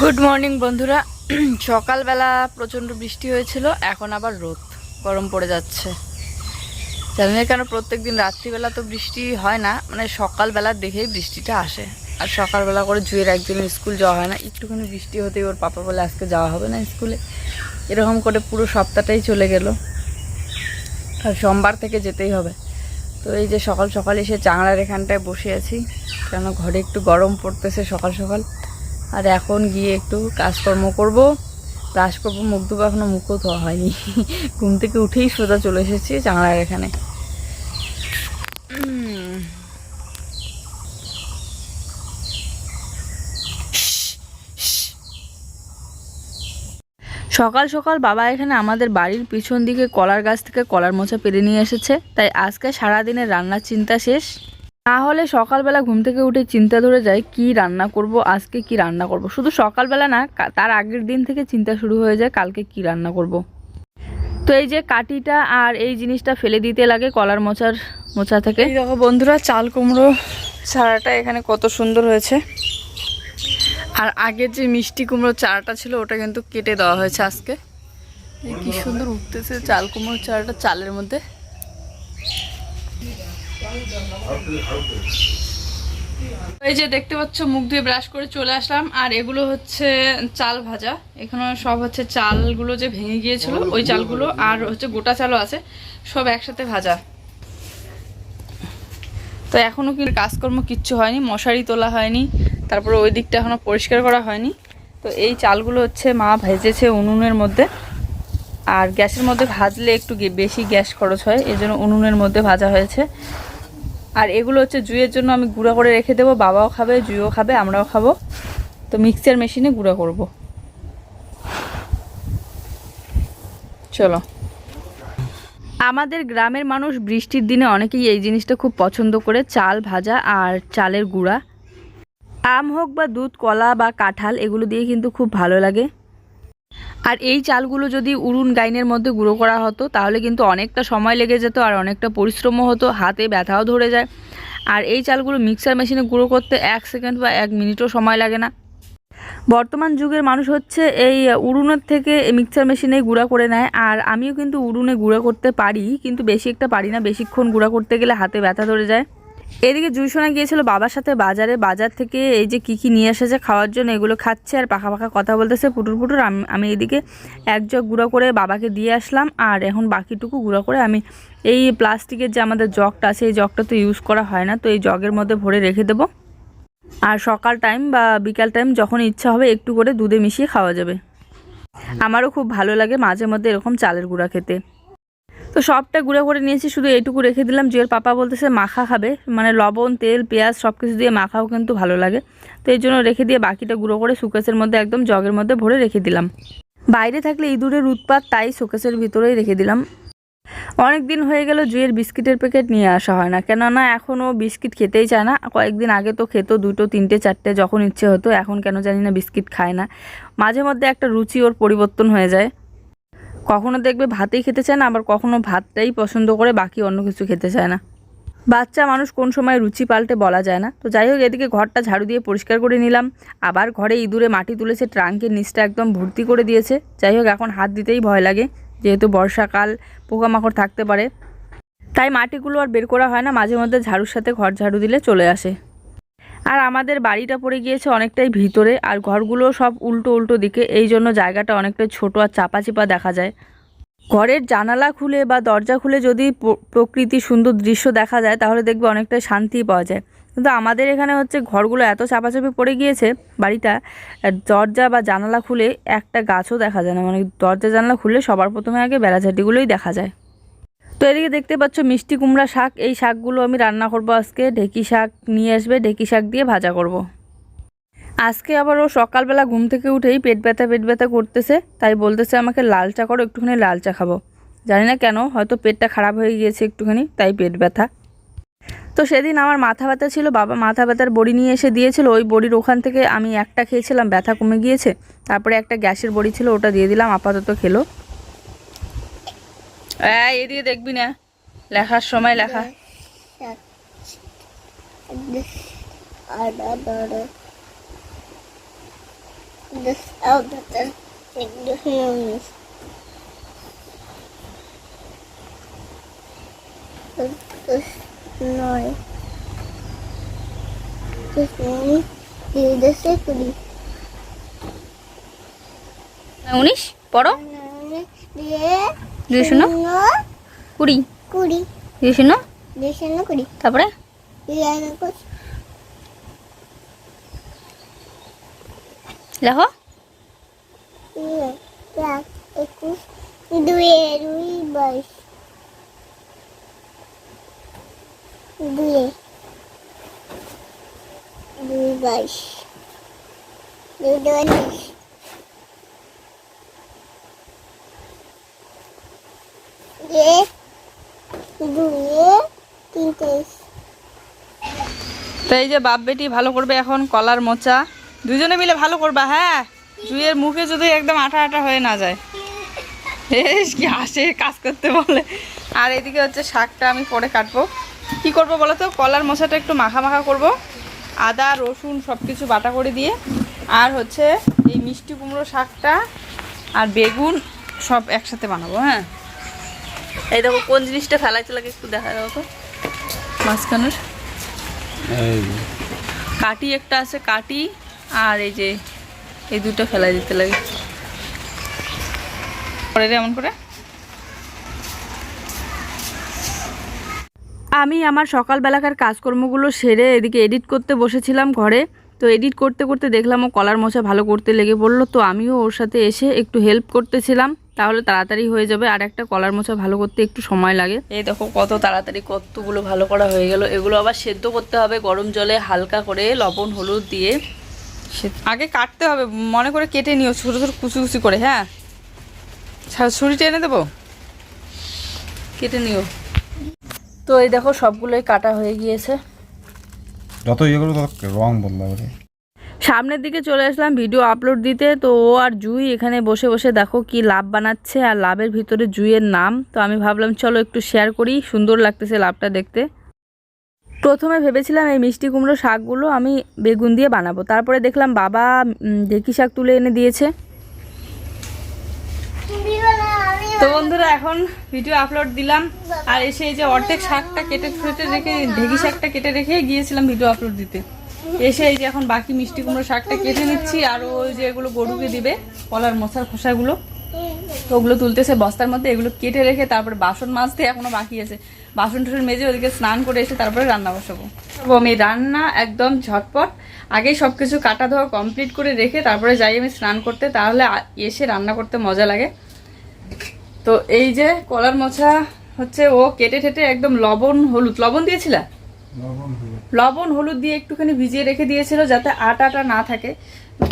Good morning বন্ধুরা। সকালবেলা প্রচণ্ড বৃষ্টি হয়েছিল, এখন আবার রোদ, গরম পড়ে যাচ্ছে। জানি না কেন প্রত্যেক দিন রাত্রিবেলা তো বৃষ্টি হয় না মানে সকালবেলা দেখেই বৃষ্টিটা আসে। আর সকালবেলা করে জুয়ের একদিনের স্কুল যাওয়া হয় না, একটুখানি বৃষ্টি হতেই ওর পাপা বলে আজকে যাওয়া হবে না স্কুলে। এরকম করে পুরো সপ্তাহটাই চলে গেল। আর সোমবার থেকে যেতেই হবে। তো এই যে সকাল সকাল এসে চাংড়ার এখানটায় বসে আছি, কেন ঘরে একটু গরম পড়তেছে সকাল সকাল। আর এখন গিয়ে একটু কাজকর্ম করব। ব্রাশ করব, মুখ ধুবো, এখনও মুখও ধোয়া হয়নি। ঘুম থেকে উঠেই সোজা চলে এসেছি চাংড়ার এখানে। সকাল সকাল বাবা এখানে আমাদের বাড়ির পিছন দিকে কলার গাছ থেকে কলার মোচা পেরে নিয়ে এসেছে। তাই আজকে সারাদিনের রান্নার চিন্তা শেষ। না হলে সকালবেলা ঘুম থেকে উঠে চিন্তা ধরে যায় কি রান্না করব, আজকে কি রান্না করব? শুধু সকালবেলা না তার আগের দিন থেকে চিন্তা শুরু হয়ে যায়, কালকে কি রান্না করব। তো এই যে কাটিটা আর এই জিনিসটা ফেলে দিতে লাগে কলার মোচার মোচা থেকে। দেখো বন্ধুরা, চাল কুমড়ো চারাটা এখানে কত সুন্দর হয়েছে। আর আগের যে মিষ্টি কুমড়োর চারাটা ছিল, ওটা কিন্তু কেটে দেওয়া হয়েছে আজকে। কি সুন্দর উঠতেছে চাল কুমড়োর চারাটা চালের মধ্যে। এই যে দেখতে পাচ্ছ, মুখ ধুয়ে ব্রাশ করে চলে আসলাম। আর এগুলো হচ্ছে চাল ভাজা। এখানে সব হচ্ছে চালগুলো যে ভেঙে গিয়েছিল, ওই চালগুলো আর হচ্ছে গোটা চালও আছে, সব একসাথে ভাজা। তো এখনও কিন্তু কাজকর্ম কিচ্ছু হয়নি, মশারি তোলা হয়নি, তারপরে ওই দিকটা এখনও পরিষ্কার করা হয়নি। তো এই চালগুলো হচ্ছে মা ভেজেছে উনুনের মধ্যে। আর গ্যাসের মধ্যে ভাজলে একটু বেশি গ্যাস খরচ হয় এই জন্য উনুনের মধ্যে ভাজা হয়েছে। আর এগুলো হচ্ছে জুইয়ের জন্য আমি গুঁড়া করে রেখে দেবো, বাবাও খাবে, জুইও খাবে, আমরাও খাব। তো মিক্সার মেশিনে গুঁড়া করব। চলো। আমাদের গ্রামের মানুষ বৃষ্টির দিনে অনেকেই এই জিনিসটা খুব পছন্দ করে, চাল ভাজা আর চালের গুঁড়া। আম হোক বা দুধ, কলা বা কাঁঠাল, এগুলো দিয়ে কিন্তু খুব ভালো লাগে। আর এই চালগুলো যদি উড়ুন গাইনের মধ্যে গুঁড়ো করা হতো, তাহলে কিন্তু অনেকটা সময় লেগে যেত আর অনেকটা পরিশ্রমও হতো, হাতে ব্যথাও ধরে যায়। আর এই চালগুলো মিক্সার মেশিনে গুঁড়ো করতে এক সেকেন্ড বা এক মিনিটও সময় লাগে না। বর্তমান যুগের মানুষ হচ্ছে এই উড়ুনের থেকে মিক্সার মেশিনে গুঁড়া করে নেয়। আর আমিও কিন্তু উড়ুনে গুঁড়া করতে পারি, কিন্তু বেশি একটা পারি না। বেশিক্ষণ গুঁড়া করতে গেলে হাতে ব্যথা ধরে যায়। এদিকে জুইসোনা গিয়েছিল বাবার সাথে বাজারে। বাজার থেকে এই যে কী কী নিয়ে এসেছে খাওয়ার জন্য এগুলো খাচ্ছে আর পাখা পাখা কথা বলতেছে পুটুর পুটুর। আমি আমি এদিকে এক জগ গুঁড়ো করে বাবাকে দিয়ে আসলাম আর এখন বাকিটুকু গুঁড়ো করে আমি এই প্লাস্টিকের যে আমাদের জগটা আছে, এই জগটা তো ইউজ করা হয় না, তো এই জগের মধ্যে ভরে রেখে দেবো। আর সকাল টাইম বা বিকাল টাইম যখন ইচ্ছা হবে একটু করে দুধে মিশিয়ে খাওয়া যাবে। আমারও খুব ভালো লাগে মাঝে মধ্যে এরকম চালের গুঁড়া খেতে। তো সবটা গুঁড়ো করে নিয়েছি, শুধু এইটুকু রেখে দিলাম। জুয়ের পাপা বলতেছে মাখা খাবে মানে লবণ, তেল, পেঁয়াজ সব কিছু দিয়ে মাখাও কিন্তু ভালো লাগে। তো এই জন্য রেখে দিয়ে বাকিটা গুঁড়ো করে সুকেসের মধ্যে একদম জগের মধ্যে ভরে রেখে দিলাম। বাইরে থাকলে ইঁদুরের উৎপাত তাই শোকেসের ভিতরেই রেখে দিলাম। অনেক দিন হয়ে গেল জুয়ের বিস্কিটের প্যাকেট নিয়ে আসা হয় না। কেননা এখনও বিস্কিট খেতেই চায় না। কয়েকদিন আগে তো খেত, দুটো, তিনটে, চারটে যখন ইচ্ছে হতো, এখন কেন জানি না বিস্কিট খায় না। মাঝে মধ্যে একটা রুচি ওর পরিবর্তন হয়ে যায়। কখনো দেখবে ভাতেই খেতে চায় না, আবার কখনো ভাতটাই পছন্দ করে বাকি অন্য কিছু খেতে চায় না। বাচ্চা মানুষ কোন সময় রুচি পাল্টে বলা যায় না। তো যাই হোক, এদিকে ঘরটা ঝাড়ু দিয়ে পরিষ্কার করে নিলাম। আবার ঘরে ইঁদুরে মাটি তুলেছে, ট্রাঙ্কের নিচটা একদম ভর্তি করে দিয়েছে। যাই হোক, এখন হাত দিতেই ভয় লাগে, যেহেতু বর্ষাকাল, পোকামাকড় থাকতে পারে। তাই মাটিগুলো আর বের করা হয় না মাঝে মধ্যে ঝাড়ুর সাথে ঘর ঝাড়ু দিলে চলে আসে। আর আমাদের বাড়িটা পড়ে গিয়েছে অনেকটাই ভিতরে, আর ঘরগুলো সব উল্টো উল্টো দিকে, এই জন্য জায়গাটা অনেকটাই ছোট আর চাপা চিপা দেখা যায়। ঘরের জানালা খুলে বা দরজা খুলে যদি প্রকৃতি সুন্দর দৃশ্য দেখা যায়, তাহলে দেখবে অনেকটা শান্তি পাওয়া যায়। কিন্তু আমাদের এখানে হচ্ছে ঘরগুলো এত চাপাচাপি পড়ে গিয়েছে বাড়িটা দরজা বা জানালা খুলে একটা গাছও দেখা যায় না। মানে দরজা জানালা খুলে সবার প্রথমে আগে বেড়াঝাটিগুলোই দেখা যায়। তো এদিকে দেখতে পাচ্ছ মিষ্টি কুমড়া শাক। এই শাকগুলো আমি রান্না করব আজকে। ঢেকি শাক নিয়ে আসবে। ঢেকি শাক দিয়ে ভাজা করব। আজকে আবার ও সকালবেলা ঘুম থেকে উঠেই পেট ব্যথা পেট ব্যথা করতেছে। তাই বলতেছে আমাকে লাল চা করো, একটুখানি লাল চা খাব। জানি না কেন, হয়তো পেটটা খারাপ হয়ে গিয়েছে একটুখানি, তাই পেট ব্যথা। তো সেদিন আমার মাথা ব্যথা ছিল। বাবা মাথা ব্যথার বড়ি নিয়ে এসে দিয়েছিল। ওই বড়ির ওখান থেকে আমি একটা খেয়েছিলাম, ব্যথা কমে গিয়েছে। তারপরে একটা গ্যাসের বড়ি ছিল, ওটা দিয়ে দিলাম, আপাতত খেলো। এই এদিকে দেখবি না লেখার সময় লেখা Sekuli. উনিশ পড়ো দিয়ে দুই শূন্য কুড়ি। কুড়ি। দুই শূন্য দিয়ে শূন্য কুড়ি। তারপরে? লেখো একুশ দুই দুই বাইশ। দুই দুই বাইশ। দুই তেইশ তো এই যে বাপ বেটি ভালো করবে এখন কলার মোচা। দুজনে মিলে ভালো করবা হ্যাঁ? জুয়ের মুখে যদি একদম আঠা আঠা হয়ে না যায়। বেশ কি হাসে কাজ করতে বলে। আর এদিকে হচ্ছে শাকটা আমি পরে কাটবো। কি করব বলো তো? কলার মোচাটা একটু মাখা মাখা করব। আদা, রসুন সব কিছু বাটা করে দিয়ে। আর হচ্ছে এই মিষ্টি কুমড়ো শাকটা আর বেগুন সব একসাথে বানাবো হ্যাঁ? এই দেখো কোন জিনিসটা ফেলাইতে লাগে একটু দেখা দাও তো। মাঝখানের। কাটি একটা আছে কাটি আর এই যে এই দুটো ফেলাই দিতে লাগে। করে রে এমন করে। আমি আমার সকালবেলাকার কাজকর্মগুলো সেরে এদিকে এডিট করতে বসেছিলাম ঘরে। তো এডিট করতে করতে দেখলাম ও কলার মোচা ভালো করতে লেগে পড়ল। তো আমিও ওর সাথে এসে একটু হেল্প করতেছিলাম। তাহলে তাড়াতাড়ি হয়ে যাবে। আর একটা কলার মোচা ভালো করতে একটু সময় লাগে। এই দেখো কত তাড়াতাড়ি কতগুলো ভালো করা হয়ে গেল। এগুলো আবার সেদ্ধ করতে হবে গরম জলে হালকা করে লবণ হলুদ দিয়ে। সে- আগে কাটতে হবে মনে করে কেটে নিও ছোটো ছোটো কুচি কুচি করে হ্যাঁ? ছা- ছুরিটা এনে দেবো? কেটে নিও। তো এই দেখো সবগুলোই কাটা হয়ে গিয়েছে। যত ইয়ে করব তত রং বদলাবে। সামনের দিকে চলে আসলাম ভিডিও আপলোড দিতে। তো ও আর জুই এখানে বসে বসে দেখো কি লাভ বানাচ্ছে আর লাভের ভিতরে জুইয়ের নাম। তো আমি ভাবলাম, চলো একটু শেয়ার করি, সুন্দর লাগতেছে লাভটা দেখতে। প্রথমে ভেবেছিলাম এই মিষ্টি কুমড়ো শাকগুলো আমি বেগুন দিয়ে বানাবো। তারপরে দেখলাম বাবা ঢেঁকি শাক তুলে এনে দিয়েছে। তো বন্ধুরা, এখন ভিডিও আপলোড দিলাম। আর এসে এই যে অর্ধেক শাকটা কেটে ফেটে রেখে ঢেঁকি শাকটা কেটে রেখে গিয়েছিলাম ভিডিও আপলোড দিতে। এসে এই যে এখন বাকি মিষ্টি কুমড়ো শাকটা কেটে নিচ্ছি, আর ওই যে এগুলো গরুকে দিবে, কলার মশার খোসাগুলো। তো ওগুলো তুলতেছে বস্তার মধ্যে, এগুলো কেটে রেখে তারপরে বাসন মাজতে এখনও বাকি আছে। বাসন টাসন মেজে ওদিকে স্নান করে এসে তারপরে রান্না বসাবো। আমি রান্না একদম ঝটপট। আগেই সব কিছু কাটা ধোয়া কমপ্লিট করে রেখে তারপরে যাই আমি স্নান করতে, তাহলে এসে রান্না করতে মজা লাগে। তো এই যে কলার মোছা হচ্ছে, ও কেটে ঠেটে একদম লবণ, হলুদ, লবণ দিয়েছিলা? লবণ, হলুদ দিয়ে একটুখানি ভিজিয়ে রেখে দিয়েছিল যাতে আটাটা না থাকে।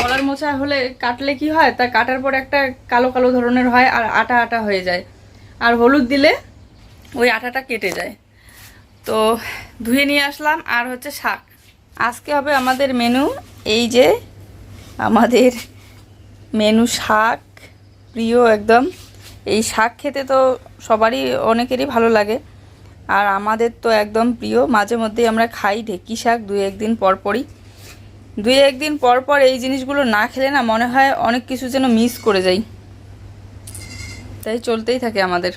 কলার মোচা হলে কাটলে কি হয়? তা কাটার পর একটা কালো কালো ধরনের হয় আর আটা আটা হয়ে যায়। আর হলুদ দিলে ওই আটাটা কেটে যায়। তো ধুয়ে নিয়ে আসলাম আর হচ্ছে শাক। আজকে হবে আমাদের মেনু, এই যে আমাদের মেনু শাক। প্রিয় একদম। এই শাক খেতে তো সবারই, অনেকেরই ভালো লাগে। আর আমাদের তো একদম প্রিয়, মাঝে মধ্যেই আমরা খাই, ঢেকি শাক দুই একদিন পর পরই। দুই একদিন পর পর এই জিনিসগুলো না খেলে না মনে হয় অনেক কিছু যেন মিস করে যাই। তাই চলতেই থাকে আমাদের।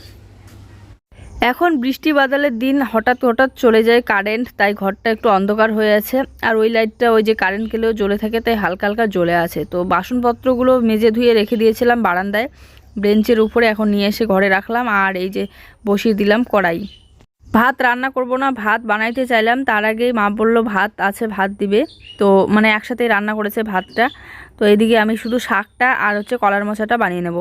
এখন বৃষ্টি বাদলের দিন হঠাৎ হঠাৎ চলে যায় কারেন্ট, তাই ঘরটা একটু অন্ধকার হয়ে আছে। আর ওই লাইটটা, ওই যে কারেন্ট গেলেও জ্বলে থাকে, তাই হালকা হালকা জ্বলে আছে। তো বাসনপত্রগুলো মেজে ধুয়ে রেখে দিয়েছিলাম বারান্দায়। বেঞ্চের উপরে এখন নিয়ে এসে ঘরে রাখলাম। আর এই যে বসিয়ে দিলাম কড়াই। ভাত রান্না করব না, ভাত বানাইতে চাইলাম। তার আগেই মা বলল, ভাত আছে, ভাত দিবে। তো মানে একসাথেই রান্না করেছে ভাতটা। তো এদিকে আমি শুধু শাকটা আর হচ্ছে কলার মশাটা বানিয়ে নেব।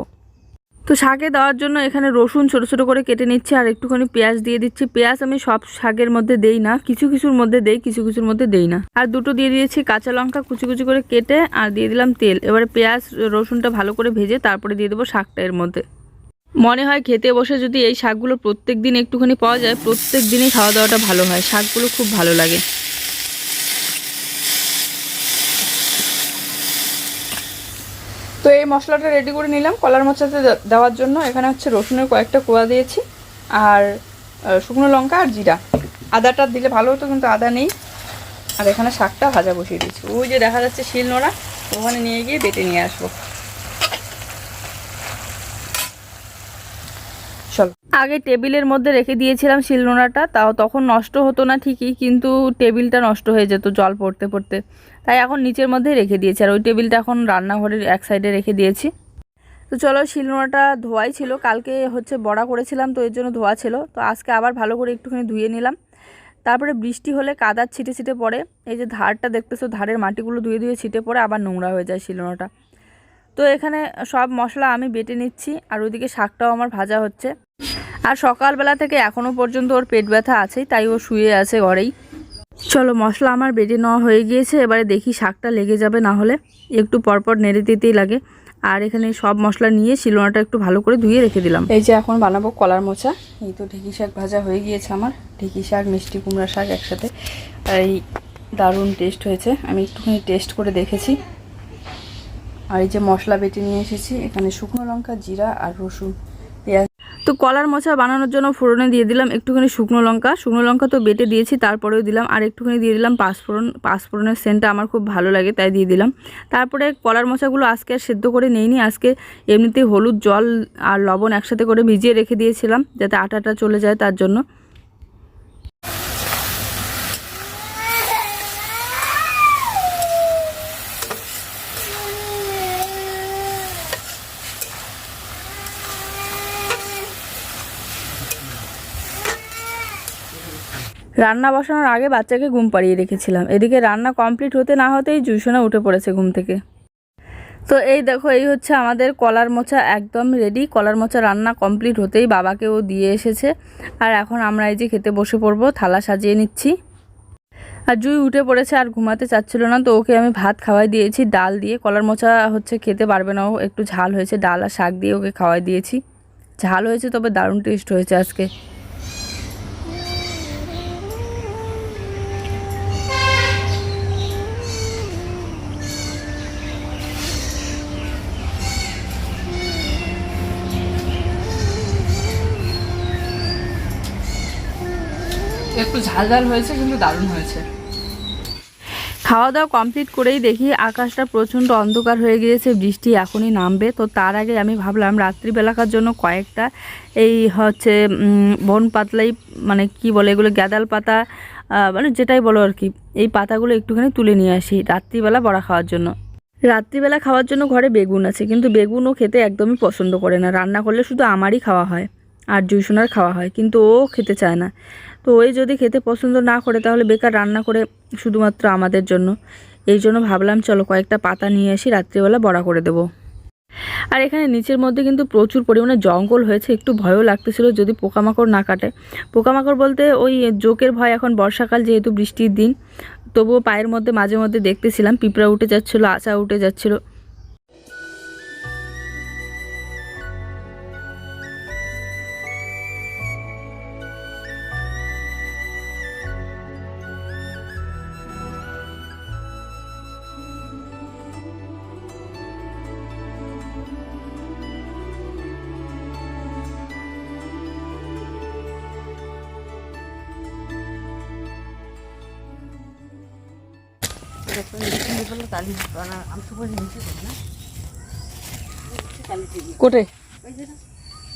তো শাকে দেওয়ার জন্য এখানে রসুন ছোটো ছোটো করে কেটে নিচ্ছি আর একটুখানি পেঁয়াজ দিয়ে দিচ্ছি। পেঁয়াজ আমি সব শাকের মধ্যে দেই না, কিছু কিছুর মধ্যে দেই, কিছু কিছুর মধ্যে দেই না। আর দুটো দিয়ে দিয়েছি কাঁচা লঙ্কা কুচি কুচি করে কেটে আর দিয়ে দিলাম তেল। এবারে পেঁয়াজ, রসুনটা ভালো করে ভেজে তারপরে দিয়ে দেবো শাকটা এর মধ্যে। মনে হয় খেতে বসে যদি এই শাকগুলো প্রত্যেক দিন একটুখানি পাওয়া যায়, প্রত্যেক দিনই খাওয়া দাওয়াটা ভালো হয়। শাকগুলো খুব ভালো লাগে। তো এই মশলাটা রেডি করে নিলাম। কলার মোচাতে দেওয়ার জন্য এখানে হচ্ছে রসুনের কয়েকটা কোয়া দিয়েছি। আর শুকনো লঙ্কা আর জিরা। আদাটা দিলে ভালো হতো, কিন্তু আদা নেই। আর এখানে শাকটা ভাজা বসিয়ে দিয়েছি। ওই যে দেখা যাচ্ছে শিল নোড়া ওখানে নিয়ে গিয়ে বেটে নিয়ে আসব। চলো। আগে টেবিলের মধ্যে রেখে দিয়েছিলাম শিলনোড়াটা, তাও তখন নষ্ট হতো না ঠিকই, কিন্তু টেবিলটা নষ্ট হয়ে যেত জল পড়তে পড়তে। তাই এখন নিচের মধ্যেই রেখে দিয়েছি, আর ওই টেবিলটা এখন রান্নাঘরের এক সাইডে রেখে দিয়েছি। তো চলো শিলনোড়াটা ধোয়াই ছিল, কালকে হচ্ছে বড়া করেছিলাম, তো এর জন্য ধোয়া ছিল। তো আজকে আবার ভালো করে একটুখানি ধুয়ে নিলাম। তারপরে বৃষ্টি হলে কাদার ছিটে ছিটে পড়ে, এই যে ধারটা দেখতেছো, ধারের মাটিগুলো ধুয়ে ধুয়ে ছিটে পড়ে, আবার নোংরা হয়ে যায় শিলনোড়াটা। তো এখানে সব মশলা আমি বেটে নিচ্ছি, আর ওইদিকে শাকটাও আমার ভাজা হচ্ছে। আর সকালবেলা থেকে এখনও পর্যন্ত ওর পেট ব্যথা আছেই, তাই ও শুয়ে আছে ঘরেই। চলো, মশলা আমার বেটে নেওয়া হয়ে গিয়েছে, এবারে দেখি শাকটা লেগে যাবে না হলে। একটু পরপর নেড়ে দিতেই লাগে। আর এখানে সব মশলা নিয়ে শিলোনাটা একটু ভালো করে ধুয়ে রেখে দিলাম। এই যে এখন বানাবো কলার মোচা। এই তো ঢেঁকি শাক ভাজা হয়ে গিয়েছে আমার। ঢেঁকি শাক, মিষ্টি কুমড়া শাক একসাথে। আর এই দারুণ টেস্ট হয়েছে। আমি একটুখানি টেস্ট করে দেখেছি। আর এই যে মশলা বেটে নিয়ে এসেছি, এখানে শুকনো লঙ্কা, জিরা আর রসুন, পেঁয়াজ। তো কলার মোচা বানানোর জন্য ফোড়নে দিয়ে দিলাম একটুখানি শুকনো লঙ্কা। শুকনো লঙ্কা তো বেটে দিয়েছি, তারপরেও দিলাম। আর একটুখানি দিয়ে দিলাম পাঁচফোড়ন পাঁচফোড়নের সেন্টটা আমার খুব ভালো লাগে, তাই দিয়ে দিলাম। তারপরে কলার মোচাগুলো আজকে আর সেদ্ধ করে নেইনি, আজকে এমনিতেই হলুদ, জল আর লবণ একসাথে করে ভিজিয়ে রেখে দিয়েছিলাম, যাতে আটাটা চলে যায় তার জন্য। রান্না বসানোর আগে বাচ্চাকে ঘুম পাড়িয়ে রেখেছিলাম। এদিকে রান্না কমপ্লিট হতে না হতেই জুসোনা উঠে পড়েছে ঘুম থেকে। তো এই দেখো, এই হচ্ছে আমাদের কলার মোচা একদম রেডি কলার মোচা রান্না কমপ্লিট হতেই বাবাকেও দিয়ে এসেছে। আর এখন আমরা এই যে খেতে বসে পড়ব, থালা সাজিয়ে নিচ্ছি। আর জুই উঠে পড়েছে, আর ঘুমাতে চাচ্ছিল না, তো ওকে আমি ভাত খাওয়াই দিয়েছি, ডাল দিয়ে। কলার মোচা হচ্ছে খেতে পারবে না ও, একটু ঝাল হয়েছে, ডাল আর শাক দিয়ে ওকে খাওয়াই দিয়েছি। ঝাল হয়েছে, তবে দারুণ টেস্ট হয়েছে আজকে। একটু ঝাল ঝাল হয়েছে, কিন্তু দারুণ হয়েছে। খাওয়া দাওয়া কমপ্লিট করেই দেখি আকাশটা প্রচণ্ড অন্ধকার হয়ে গিয়েছে, বৃষ্টি এখনই নামবে। তো তার আগে আমি ভাবলাম রাত্রিবেলাকার জন্য কয়েকটা এই হচ্ছে বন পাতলাই মানে কি বলে এগুলো, গ্যাদাল পাতা মানে যেটাই বলো আর কি, এই পাতাগুলো একটুখানি তুলে নিয়ে আসি রাত্রিবেলা বড়া খাওয়ার জন্য। রাত্রিবেলা খাওয়ার জন্য ঘরে বেগুন আছে, কিন্তু বেগুনও খেতে একদমই পছন্দ করে না। রান্না করলে শুধু আমারই খাওয়া হয়। আর জুইসোনার খাওয়া হয়, কিন্তু ও খেতে চায় না। তো ওই যদি খেতে পছন্দ না করে, তাহলে বেকার রান্না করে শুধুমাত্র আমাদের জন্য। এই জন্য ভাবলাম, চলো কয়েকটা পাতা নিয়ে আসি, রাত্রিবেলা বড়া করে দেবো। আর এখানে নিচের মধ্যে কিন্তু প্রচুর পরিমাণে জঙ্গল হয়েছে, একটু ভয়ও লাগতেছিল যদি পোকামাকড় না কাটে। পোকামাকড় বলতে ওই জোকের ভয় এখন বর্ষাকাল যেহেতু বৃষ্টির দিন, তবুও পায়ের মধ্যে মাঝে মধ্যে দেখতেছিলাম, পিঁপড়া উঠে যাচ্ছিল, আচা উঠে যাচ্ছিল। কোটে?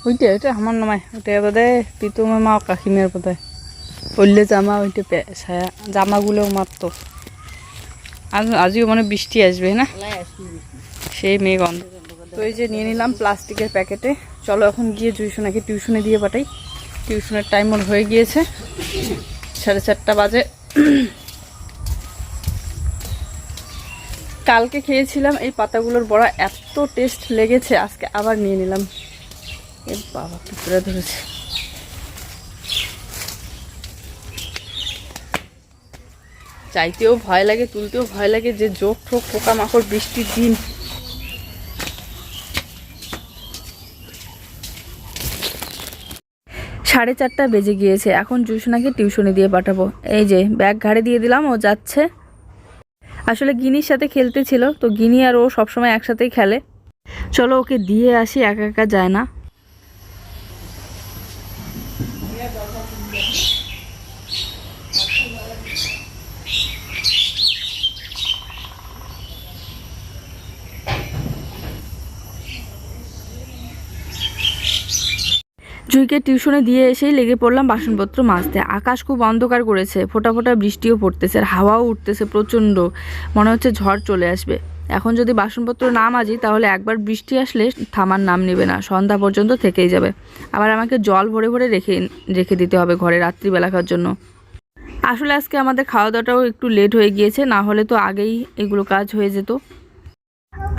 ওইটা ওইটা আমার নামায় ওইটা বোধ পিতু মামা কাকিমের বোধ পরলে জামা, ওইটা ছায়া জামাগুলো মারতো আজ আজও মানে বৃষ্টি আসবে, না? সেই মেঘ অন্ধ। তো এই যে নিয়ে নিলাম প্লাস্টিকের প্যাকেটে। চলো এখন গিয়ে জুইশোনাকে টিউশনে দিয়ে পাঠাই। টিউশনের টাইম ওর হয়ে গিয়েছে। সাড়ে চারটা বাজে। কালকে খেয়েছিলাম, এই পাতাগুলোর বড়া এত টেস্ট লেগেছে, আজকে আবার নিয়ে নিলাম। এ বাবা পিঁপড়ে ধরেছে। চাইতেও ভয় লাগে, তুলতেও ভয় লাগে যে জোক ঠোক, পোকামাকড় বৃষ্টির দিন। সাড়ে চারটা বেজে গিয়েছে, এখন জুসনাকে টিউশনে দিয়ে পাঠাবো। এই যে, ব্যাগ ঘাড়ে দিয়ে দিলাম, ও যাচ্ছে। আসলে গিনির সাথে খেলতে ছিল, তো গিনি আর ও সবসময় একসাথেই খেলে। চলো ওকে দিয়ে আসি, একা একা যায় না। জুইকে টিউশনে দিয়ে এসেই লেগে পড়লাম বাসনপত্র মাজতে। আকাশ খুব অন্ধকার করেছে, ফোটা ফোটা বৃষ্টিও পড়তেছে আর হাওয়াও উঠতেছে প্রচণ্ড। মনে হচ্ছে ঝড় চলে আসবে। এখন যদি বাসনপত্র না মাজি, তাহলে একবার বৃষ্টি আসলে থামার নাম নেবে না, সন্ধ্যা পর্যন্ত থেকেই যাবে। আবার আমাকে জল ভরে ভরে রেখে রেখে দিতে হবে ঘরে রাত্রিবেলাকার জন্য। আসলে আজকে আমাদের খাওয়া দাওয়াটাও একটু লেট হয়ে গিয়েছে, না হলে তো আগেই এগুলো কাজ হয়ে যেত।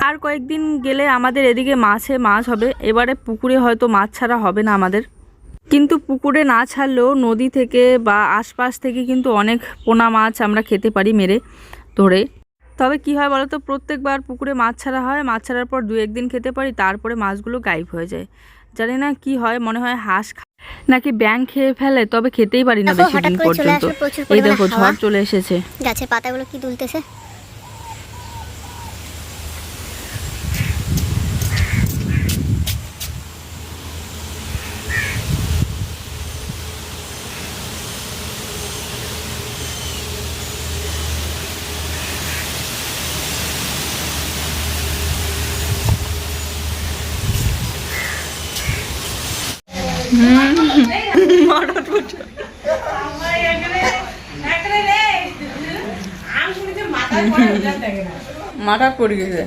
আর কয়েকদিন গেলে আমাদের এদিকে মাছে মাছ হবে। এবারে পুকুরে হয়তো মাছ ছাড়া হবে না আমাদের। কিন্তু পুকুরে না ছাড়লেও নদী থেকে বা আশপাশ থেকে কিন্তু অনেক পোনা মাছ আমরা খেতে পারি মেরে ধরে। তবে কি হয় বলো তো প্রত্যেকবার পুকুরে মাছ ছাড়া হয় মাছ ছাড়ার পর দু একদিন খেতে পারি তারপরে মাছগুলো গায়েব হয়ে যায়। জানি না কি হয় মনে হয় হাঁস নাকি ব্যাং খেয়ে ফেলে তবে খেতেই পারি না বেশি দিন পর্যন্ত। এই দেখো ঝড় চলে এসেছে। গাছের পাতাগুলো কি দুলতেছে? মাথা পড়ে গেছে।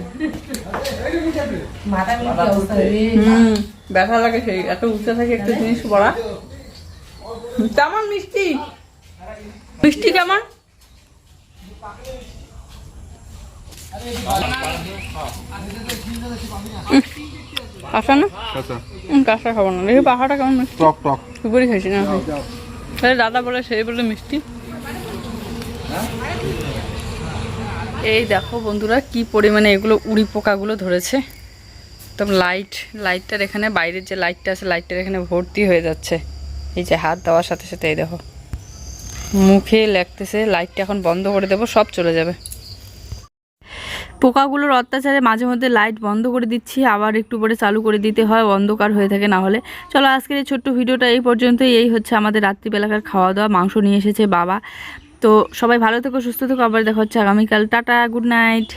হুম ব্যথা লাগে সেই এত উঠতে থাকে একটা জিনিস পড়া। কেমন মিষ্টি। মিষ্টি কেমন কাঁচা না? কাঁচা। খাব না। দেখি পাহাড়টা কেমন মিষ্টি। টক টক। সুপুরি খাইছি না। দাদা বলে সেই বলে মিষ্টি। এই দেখো বন্ধুরা, কি পরিমাণে এগুলো উড়ি পোকাগুলো ধরেছে। একদম লাইট লাইটটার এখানে বাইরের যে লাইটটা আছে লাইটটার এখানে ভর্তি হয়ে যাচ্ছে। এই যে হাত দেওয়ার সাথে সাথে এই দেখো। মুখে লাগতেছে লাইটটা এখন বন্ধ করে দেবো, সব চলে যাবে। পোকাগুলোর অত্যাচারে মাঝে মধ্যে লাইট বন্ধ করে দিচ্ছি, আবার একটু পরে চালু করে দিতে হয়, অন্ধকার হয়ে থাকে না হলে। চলো আজকের এই ছোট্ট ভিডিওটা এই পর্যন্তই। এই হচ্ছে আমাদের রাত্রিবেলাকার খাওয়া দাওয়া মাংস নিয়ে এসেছে বাবা। তো সবাই ভালো থেকো সুস্থ থেকো আবার দেখা হচ্ছে আগামীকাল। Tata good night.